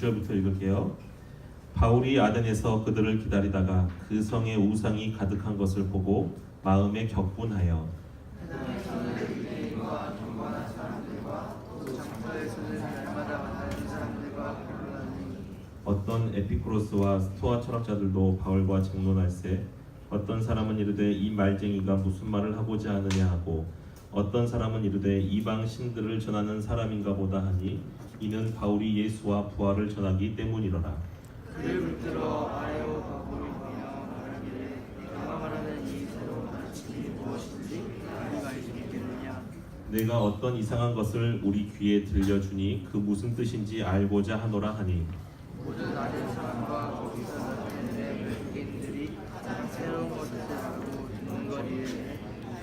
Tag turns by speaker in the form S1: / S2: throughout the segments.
S1: 1절부터 읽을게요. 바울이 아덴에서 그들을 기다리다가 그 성에 우상이 가득한 것을 보고 마음에 격분하여 어떤 에피쿠로스와 스토아 철학자들도 바울과 정론할세 어떤 사람은 이르되 이 말쟁이가 무슨 말을 하고자 하느냐 하고 어떤 사람은 이르되 이방 신들을 전하는 사람인가 보다 하니 이는 바울이 예수와 부활을 전하기 때문이로라.
S2: 그를 붙들어 아래로 가보리며 말하기를 내가 말하는 이 새로운 가르침이 무엇인지 우리가 알수 있겠느냐?
S1: 내가 어떤 이상한 것을 우리 귀에 들려주니 그 무슨 뜻인지 알고자 하노라 하니.
S2: 모든 아는 사람과 거기서 듣는 외국인들이 가장 새로운 것을 알고 듣는 거리를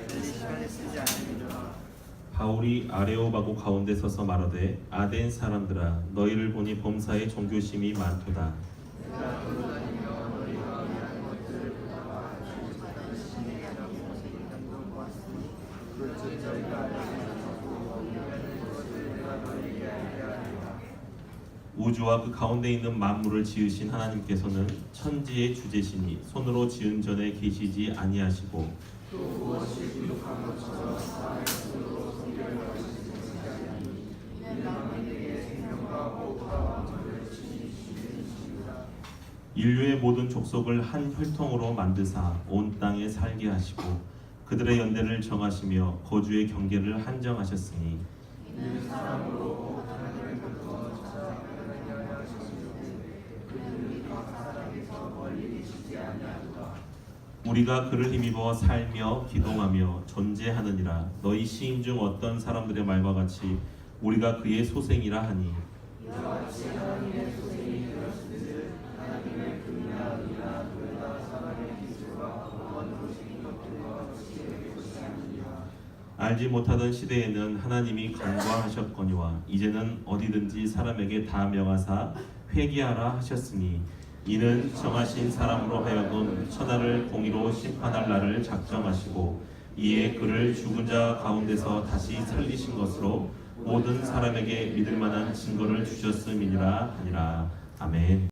S2: 그들이 시간을 쓰지 않으리라
S1: 바울이 아레오바고 가운데 서서 말하되 아덴 사람들아 너희를 보니 범사에 종교심이 많도다 우주와 그 가운데 있는 만물을 지으신 하나님께서는 천지의 주제시니 손으로 지은 전에 계시지 아니하시고 인류의 모든 족속을 한 혈통으로 만드사 온 땅에 살게 하시고 그들의 연대를 정하시며 거주의 경계를 한정하셨으니 우리가 그를 힘입어 살며 기동하며 존재하느니라. 너희 시인 중 어떤 사람들의 말과 같이 우리가 그의 소생이라 하니. 알지 못하던 시대에는 하나님이 간과하셨거니와 이제는 어디든지 사람에게 다 명하사 회개하라 하셨으니 이는 정하신 사람으로 하여금 천하를 공의로 심판할 날을 작정하시고 이에 그를 죽은 자 가운데서 다시 살리신 것으로 모든 사람에게 믿을 만한 증거를 주셨음이니라 하니라 아멘.